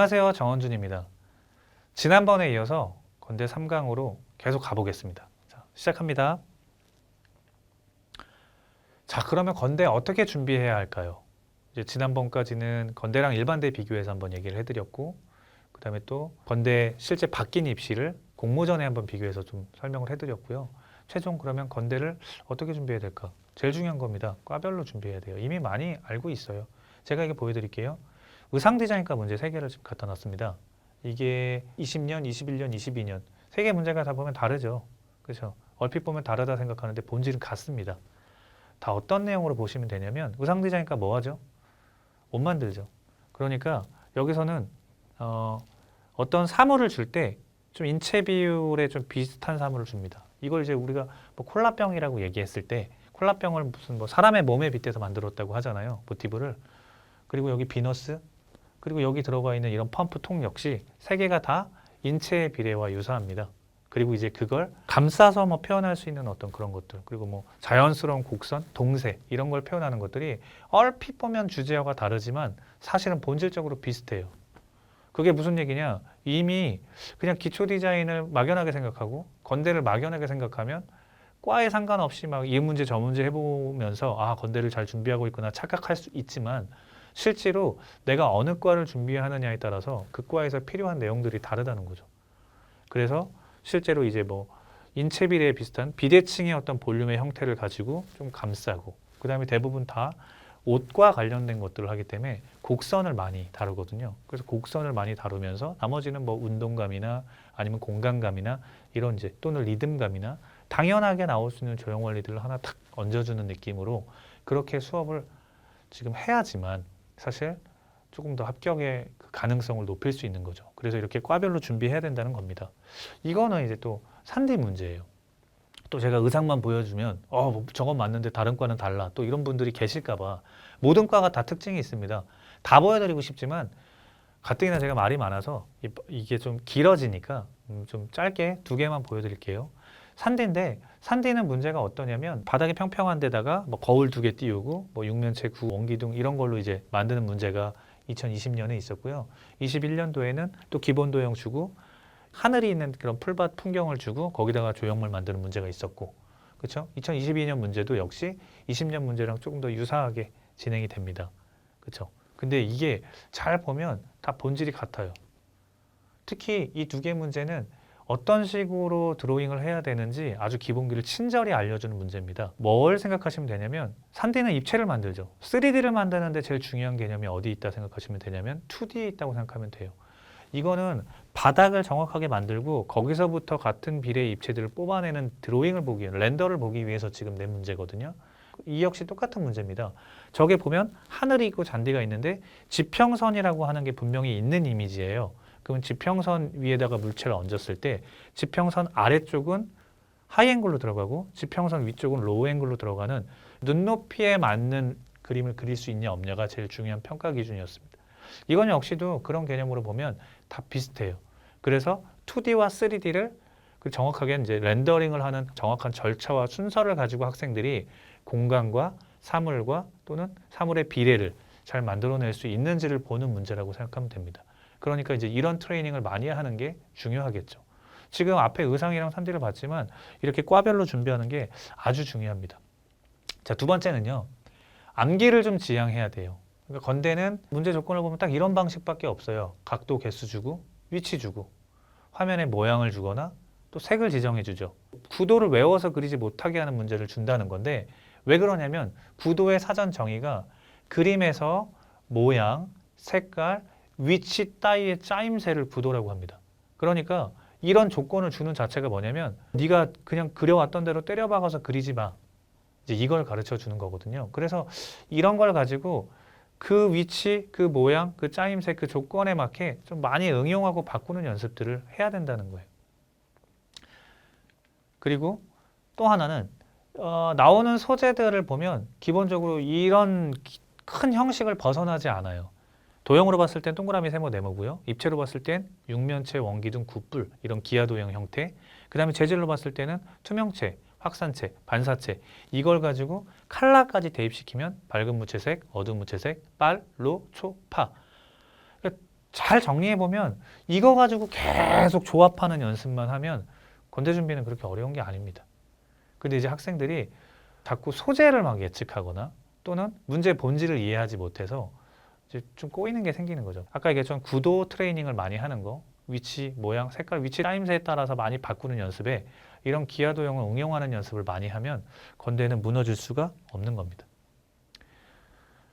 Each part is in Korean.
안녕하세요. 정원준입니다. 지난번에 이어서 건대 3강으로 계속 가보겠습니다. 자, 시작합니다. 자, 그러면 건대 어떻게 준비해야 할까요? 이제 지난번까지는 건대랑 일반대 비교해서 한번 얘기를 해드렸고, 그 다음에 또 건대 실제 바뀐 입시를 공모전에 한번 비교해서 좀 설명을 해드렸고요. 최종 그러면 건대를 어떻게 준비해야 될까? 제일 중요한 겁니다. 과별로 준비해야 돼요. 이미 많이 알고 있어요. 제가 이게 보여드릴게요. 의상 디자인과 문제 세 개를 지금 갖다 놨습니다. 이게 20년, 21년, 22년 세 개 문제가 다 보면 다르죠. 그렇죠? 얼핏 보면 다르다 생각하는데 본질은 같습니다. 다 어떤 내용으로 보시면 되냐면 의상 디자인과 뭐 하죠? 옷 만들죠. 그러니까 여기서는 어, 어떤 사물을 줄 때 좀 인체 비율에 좀 비슷한 사물을 줍니다. 이걸 이제 우리가 뭐 콜라병이라고 얘기했을 때 콜라병을 무슨 뭐 사람의 몸에 빗대서 만들었다고 하잖아요. 모티브를. 그리고 여기 비너스 그리고 여기 들어가 있는 이런 펌프통 역시 세 개가 다 인체의 비례와 유사합니다. 그리고 이제 그걸 감싸서 뭐 표현할 수 있는 어떤 그런 것들 그리고 뭐 자연스러운 곡선, 동세 이런 걸 표현하는 것들이 얼핏 보면 주제어가 다르지만 사실은 본질적으로 비슷해요. 그게 무슨 얘기냐? 이미 그냥 기초 디자인을 막연하게 생각하고 건대를 막연하게 생각하면 과에 상관없이 막 이 문제 저 문제 해보면서 아 건대를 잘 준비하고 있구나 착각할 수 있지만 실제로 내가 어느 과를 준비하느냐에 따라서 그 과에서 필요한 내용들이 다르다는 거죠. 그래서 실제로 이제 뭐 인체 비례에 비슷한 비대칭의 어떤 볼륨의 형태를 가지고 좀 감싸고 그 다음에 대부분 다 옷과 관련된 것들을 하기 때문에 곡선을 많이 다루거든요. 그래서 곡선을 많이 다루면서 나머지는 뭐 운동감이나 아니면 공간감이나 이런 이제 또는 리듬감이나 당연하게 나올 수 있는 조형 원리들을 하나 탁 얹어주는 느낌으로 그렇게 수업을 지금 해야지만 사실 조금 더 합격의 그 가능성을 높일 수 있는 거죠. 그래서 이렇게 과별로 준비해야 된다는 겁니다. 이거는 이제 또 산디 문제예요. 또 제가 의상만 보여주면 어뭐 저건 맞는데 다른 과는 달라 또 이런 분들이 계실까봐 모든 과가 다 특징이 있습니다. 다 보여드리고 싶지만 가뜩이나 제가 말이 많아서 이- 이게 좀 길어지니까 음, 좀 짧게 두 개만 보여드릴게요. 산디인데 산디는 문제가 어떠냐면 바닥이 평평한 데다가 뭐 거울 두 개 띄우고 뭐 육면체 구 원기둥 이런 걸로 이제 만드는 문제가 2020년에 있었고요. 21년도에는 또 기본 도형 주고 하늘이 있는 그런 풀밭 풍경을 주고 거기다가 조형물 만드는 문제가 있었고 그렇죠? 2022년 문제도 역시 20년 문제랑 조금 더 유사하게 진행이 됩니다. 그렇죠? 근데 이게 잘 보면 다 본질이 같아요. 특히 이 두 개 문제는 어떤 식으로 드로잉을 해야 되는지 아주 기본기를 친절히 알려주는 문제입니다. 뭘 생각하시면 되냐면 3D는 입체를 만들죠. 3D를 만드는데 제일 중요한 개념이 어디 있다 생각하시면 되냐면 2D에 있다고 생각하면 돼요. 이거는 바닥을 정확하게 만들고 거기서부터 같은 비례의 입체들을 뽑아내는 드로잉을 보기 위해 렌더를 보기 위해서 지금 낸 문제거든요. 이 역시 똑같은 문제입니다. 저게 보면 하늘이 있고 잔디가 있는데 지평선이라고 하는 게 분명히 있는 이미지예요. 그러면 지평선 위에다가 물체를 얹었을 때 지평선 아래쪽은 하이앵글로 들어가고 지평선 위쪽은 로우앵글로 들어가는 눈높이에 맞는 그림을 그릴 수 있냐 없냐가 제일 중요한 평가 기준이었습니다. 이건 역시도 그런 개념으로 보면 다 비슷해요. 그래서 2D와 3D를 그 정확하게 이제 렌더링을 하는 정확한 절차와 순서를 가지고 학생들이 공간과 사물과 또는 사물의 비례를 잘 만들어낼 수 있는지를 보는 문제라고 생각하면 됩니다. 그러니까 이제 이런 트레이닝을 많이 하는 게 중요하겠죠. 지금 앞에 의상이랑 3D를 봤지만 이렇게 과별로 준비하는 게 아주 중요합니다. 자, 두 번째는요. 암기를 좀 지향해야 돼요. 그러니까 건대는 문제 조건을 보면 딱 이런 방식밖에 없어요. 각도 개수 주고 위치 주고 화면에 모양을 주거나 또 색을 지정해 주죠. 구도를 외워서 그리지 못하게 하는 문제를 준다는 건데 왜 그러냐면 구도의 사전 정의가 그림에서 모양, 색깔, 위치 따위의 짜임새를 구도라고 합니다. 그러니까 이런 조건을 주는 자체가 뭐냐면 네가 그냥 그려왔던 대로 때려박아서 그리지 마. 이제 이걸 가르쳐 주는 거거든요. 그래서 이런 걸 가지고 그 위치, 그 모양, 그 짜임새, 그 조건에 맞게 좀 많이 응용하고 바꾸는 연습들을 해야 된다는 거예요. 그리고 또 하나는 어, 나오는 소재들을 보면 기본적으로 이런 기- 큰 형식을 벗어나지 않아요. 도형으로 봤을 땐 동그라미 세모 네모고요. 입체로 봤을 땐 육면체, 원기둥, 굿불 이런 기하 도형 형태. 그 다음에 재질로 봤을 때는 투명체, 확산체, 반사체 이걸 가지고 칼라까지 대입시키면 밝은 무채색, 어두운 무채색, 빨, 로, 초, 파. 그러니까 잘 정리해 보면 이거 가지고 계속 조합하는 연습만 하면 건대 준비는 그렇게 어려운 게 아닙니다. 근데 이제 학생들이 자꾸 소재를 막 예측하거나 또는 문제 본질을 이해하지 못해서 이제 좀 꼬이는 게 생기는 거죠. 아까 얘기했던 구도 트레이닝을 많이 하는 거, 위치, 모양, 색깔, 위치 타임새에 따라서 많이 바꾸는 연습에 이런 기하도형을 응용하는 연습을 많이 하면 건대는 무너질 수가 없는 겁니다.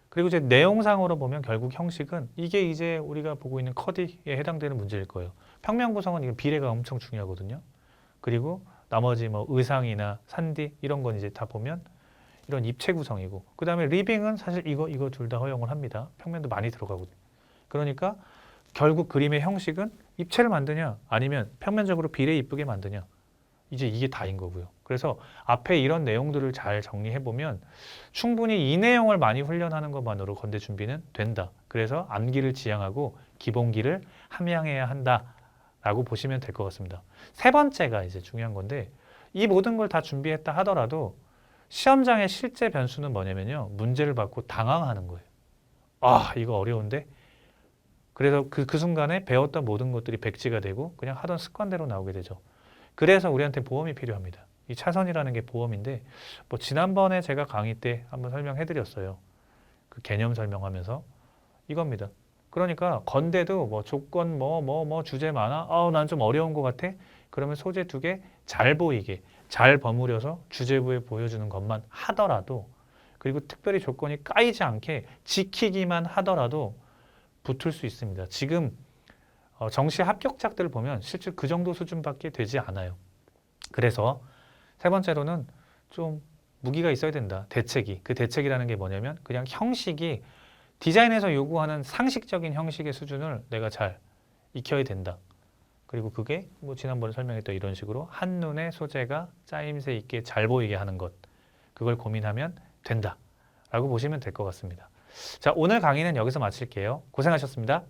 그리고 이제 내용상으로 보면 결국 형식은 이게 이제 우리가 보고 있는 커디에 해당되는 문제일 거예요. 평면 구성은 이게 비례가 엄청 중요하거든요. 그리고 나머지 뭐 의상이나 산디 이런 건 이제 다 보면 이런 입체 구성이고 그 다음에 리빙은 사실 이거 이거 둘 다 허용을 합니다. 평면도 많이 들어가거든요. 그러니까 결국 그림의 형식은 입체를 만드냐 아니면 평면적으로 비례 이쁘게 만드냐 이제 이게 다인 거고요. 그래서 앞에 이런 내용들을 잘 정리해 보면 충분히 이 내용을 많이 훈련하는 것만으로 건대 준비는 된다. 그래서 암기를 지향하고 기본기를 함양해야 한다라고 보시면 될 것 같습니다. 세 번째가 이제 중요한 건데 이 모든 걸 다 준비했다 하더라도 시험장의 실제 변수는 뭐냐면요. 문제를 받고 당황하는 거예요. 아, 이거 어려운데? 그래서 그, 그 순간에 배웠던 모든 것들이 백지가 되고 그냥 하던 습관대로 나오게 되죠. 그래서 우리한테 보험이 필요합니다. 이 차선이라는 게 보험인데 뭐 지난번에 제가 강의 때 한번 설명해 드렸어요. 그 개념 설명하면서 이겁니다. 그러니까 건대도 뭐 조건 뭐 뭐뭐 주제 많아. 아우 난 좀 어려운 것 같아. 그러면 소재 두 개 잘 보이게 잘 버무려서 주제부에 보여주는 것만 하더라도 그리고 특별히 조건이 까이지 않게 지키기만 하더라도 붙을 수 있습니다. 지금 어, 정시 합격작들을 보면 실제 그 정도 수준밖에 되지 않아요. 그래서 세 번째로는 좀 무기가 있어야 된다. 대책이. 그 대책이라는 게 뭐냐면 그냥 형식이 디자인에서 요구하는 상식적인 형식의 수준을 내가 잘 익혀야 된다. 그리고 그게 뭐 지난번에 설명했던 이런 식으로 한눈에 소재가 짜임새 있게 잘 보이게 하는 것. 그걸 고민하면 된다. 라고 보시면 될 것 같습니다. 자, 오늘 강의는 여기서 마칠게요. 고생하셨습니다.